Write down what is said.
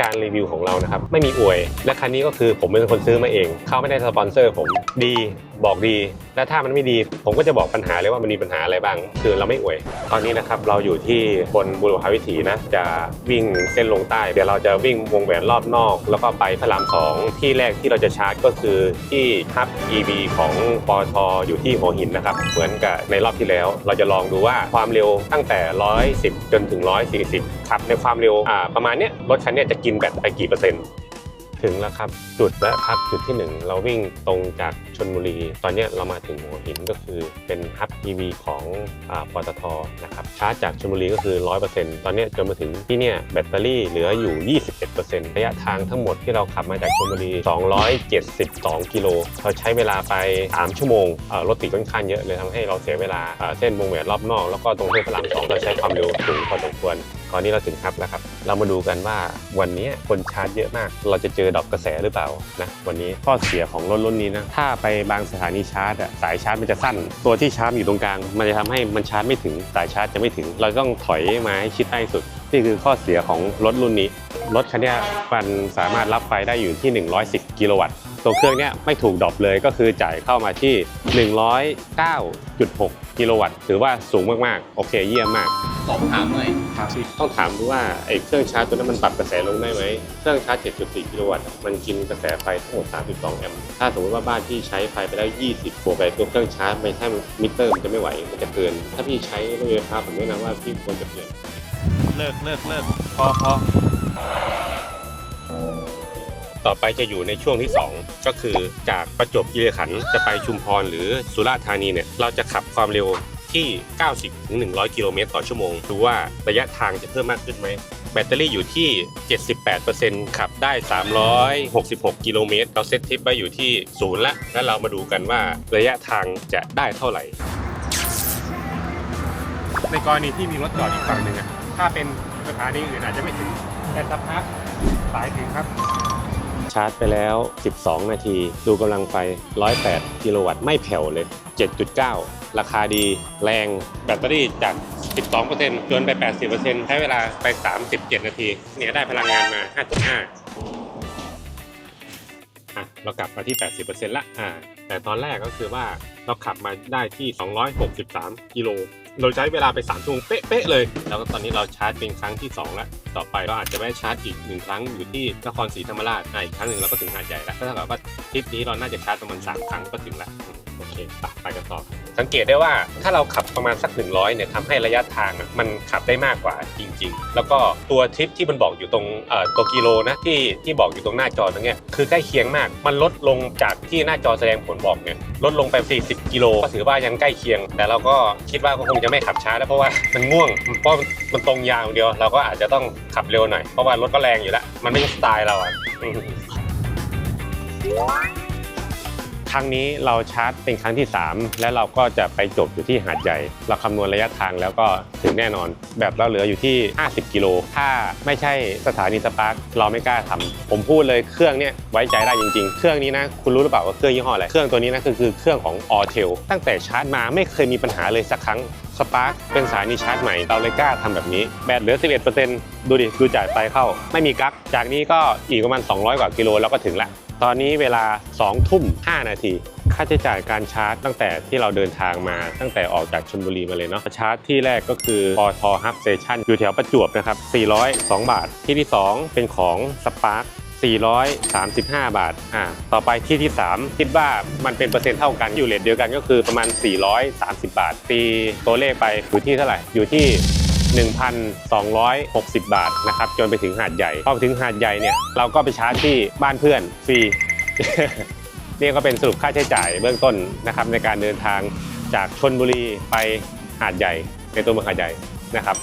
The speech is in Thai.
การรีวิวของเรานะครับ ไม่มีอวย และคันนี้ก็คือผมเป็นคนซื้อมาเอง เขาไม่ได้สปอนเซอร์ผมดีบอกดี และถ้ามันไม่ดี ผมก็จะบอกปัญหาเลยว่ามันมีปัญหาอะไรบ้าง คือเราไม่อวย ตอนนี้นะครับเราอยู่ที่บนบุรพาวิถีนะ จะวิ่งเส้นลงใต้ เดี๋ยวเราจะวิ่งวงแหวนรอบนอก แล้วก็ไปพระรามสองที่แรกที่เราจะชาร์จก็คือที่ฮับ EV ของปอทอยู่ที่หัวหินนะครับ เหมือนกับในรอบที่แล้ว เราจะลองดูว่าความเร็วตั้งแต่ 110 จนถึง 140ขับในความเร็วอ่าประมาณเนี้ยรถคันเนี้ยจะกินแบตไปกี่เปอร์เซ็นต์ ถึงแล้วครับ จุดแวะพักจุดที่ 1 เราวิ่งตรงจากชนบุรี ตอนนี้เรามาถึงหัวหินก็คือเป็นฮับ EV ของอปตทนะครับชาร์จจากชลบุรีก็คือ 100%ตอนเนี้จนมาถึงที่เนี่ยแบตเตอรี่เหลืออยู่ 21%ระยะทางทั้งหมดที่เราขับมาจากชลบุรี 272 กิโลเราใช้เวลาไป 3 ชั่วโมงรถติดค่อนข้างเยอะเลยทำให้เราเสียเวลาเอ่อเส้นวงแหวนรอบนอก แล้วก็ตรงเส้นพระรามสองเราใช้ความเร็วสูงพอสมควรตอนนี้เราถึงฮับแล้วครับ เรามาดูกันว่าวันนี้คนชาร์จเยอะมาก เราจะเจอดอกกระแสหรือเปล่านะวันนี้ข้อเสียของรถรุ่นนี้นะถ้าไปบางสถานีชาร์จอะสายชาร์จมันจะสั้น ตัวที่ชาร์จอยู่ตรงกลาง มันจะทำให้มันชาร์จไม่ถึงสายชาร์จจะไม่ถึง เราต้องถอยมาให้ชิดใต้สุดนี่คือข้อเสียของรถรุ่นนี้ รถคันเนี้ยมันสามารถรับไฟได้อยู่ที่ 110 กิโลวัตต์ ตัวเครื่องเนี้ยไม่ถูกดรอปเลยก็คือจ่ายเข้ามาที่ 109.6 กิโลวัตต์ ถือว่าสูงมาก ๆ โอเคเยี่ยมมาก สอบถามหน่อยครับต้องถามดูว่าไอ้เครื่องชาร์จตัวนั้นมันปรับกระแสลงได้ไหม เครื่องชาร์จ 7.4 กิโลวัตต์อะมันกินกระแสไฟทั้งหมด 32 แอมป์ ถ้าสมมติว่าบ้านที่ใช้ไฟไปได้20บวกไปตัวเครื่องชาร์จไม่ใช่มิเตอร์มันจะไม่ไหว มันจะเกิน ถ้าพี่ใช้รถไฟฟ้าผมแนะนำว่าพี่ควรจะเปลี่ยน เลิกเลิกเลิกพอพอต่อไปจะอยู่ในช่วงที่ 2 ก็คือจากประจวบคีรีขันธ์จะไปชุมพรหรือสุราษฎร์ธานีเนี่ยเราจะขับความเร็วที่ 90ถึง100 กิโลเมตรต่อชั่วโมง ดูว่าระยะทางจะเพิ่มมากขึ้นไหม แบตเตอรี่อยู่ที่ 78%ขับได้ 366 กิโลเมตร เราเซตทิปไว้อยู่ที่ศูนย์ละ แล้วเรามาดูกันว่าระยะทางจะได้เท่าไหร่ ในกรณีที่มีรถจอดอีกฝั่งหนึ่งอะ ถ้าเป็นสถานีอื่นอาจจะไม่ถึง แต่สักพักสายถึงครับ ชาร์จไปแล้ว 12 นาที ดูกำลังไฟ 108 กิโลวัตต์ไม่แผ่วเลย 7.9 ราคาดีแรงแบตเตอรี่จาก 12%จนไป 80%ใช้เวลาไป 37 นาที เนี่ยได้พลังงานมา 5.5อะเรากลับมาที่ 80%ละอ่าแต่ตอนแรกก็คือว่าเราขับมาได้ที่ 263 กิโล เราใช้เวลาไป3ชั่วโมงเป๊ะๆเลย แล้วตอนนี้เราชาร์จเป็นครั้งที่2แล้วต่อไปเราอาจจะไม่ชาร์จอีกหนึ่งครั้งอยู่ที่นครศรีธรรมราชอะอีกครั้งหนึ่งเราก็ถึงหาดใหญ่แล้วก็เท่ากับว่าทริปนี้เราน่าจะชาร์จประมาณ3ครั้งก็ถึงละโอเคไปกันต่อ สังเกตได้ว่าถ้าเราขับ ประมาณสัก 100เนี่ยทำให้ระยะทางอะมันขับได้มากกว่าจริง ๆ แล้วก็ตัวทริปที่มันบอกอยู่ตรงตัวกิโลนะที่ที่บอกอยู่ตรงหน้าจอตรงเนี้ยคือใกล้เคียงมาก มันลดลงจากที่หน้าจอแสดงผลบอกเนี่ยลดลงไป 40 กิโลก็ถือว่ายังใกล้เคียง แต่เราก็คิดว่าก็คงจะไม่ขับช้าแล้วเพราะว่ามันง่วงเพราะมันตรงยาวเดียว เราก็อาจจะต้องขับเร็วหน่อยเพราะว่ารถก็แรงอยู่แล้วมันไม่ใช่สไตล์เราอะ รั้งนี้เราชาร์จเป็นครั้งที่ 3 และเราก็จะไปจบอยู่ที่หาดใหญ่ เราคำนวณระยะทางแล้วก็ถึงแน่นอน แบบเราเหลืออยู่ที่ 50 กิโล ถ้าไม่ใช่สถานีสปาร์คเราไม่กล้าทำผมพูดเลยเครื่องเนี้ยไว้ใจได้จริง ๆ เครื่องนี้นะคุณรู้หรือเปล่าว่าเครื่องยี่ห้ออะไร เครื่องตัวนี้นะคือคือเครื่องของ a u t e l ตั้งแต่ชาร์จมาไม่เคยมีปัญหาเลยสักครั้งสปาร์คเป็นสายนีชาร์จใหม่เราเลยกล้าทำแบบนี้ แบตเหลือ 11%ดูดิ ดูจ่ายไฟเข้า ไม่มีกั๊ก จากนี้ก็อีกประมาณ 200 กว่ากิโลเราก็ถึงละ ตอนนี้เวลา 2 ทุ่ม 5 นาที ค่าใช้จ่ายการชาร์จตั้งแต่ที่เราเดินทางมาตั้งแต่ออกจากชลบุรีมาเลยเนาะชาร์จที่แรกก็คือปอทฮับสเตชันอยู่แถวประจวบนะครับ 402 บาท ที่ที่ 2 เป็นของสปาร์ค435 บาท อ่า ต่อไปที่ที่ 3 คิดว่ามันเป็นเปอร์เซ็นต์เท่ากันอยู่เลทเดียวกันก็คือประมาณ 430 บาท ตีตัวเลขไปอยู่ที่เท่าไหร่ อยู่ที่ 1,260 บาทนะครับจนไปถึงหาดใหญ่พอไปถึงหาดใหญ่เนี่ยเราก็ไปชาร์จที่บ้านเพื่อนฟรีนี่ก็เป็นสรุปค่าใช้จ่ายเบื้องต้นนะครับในการเดินทางจากชนบุรีไปหาดใหญ่ในตัวเมืองหาดใหญ่นะครับ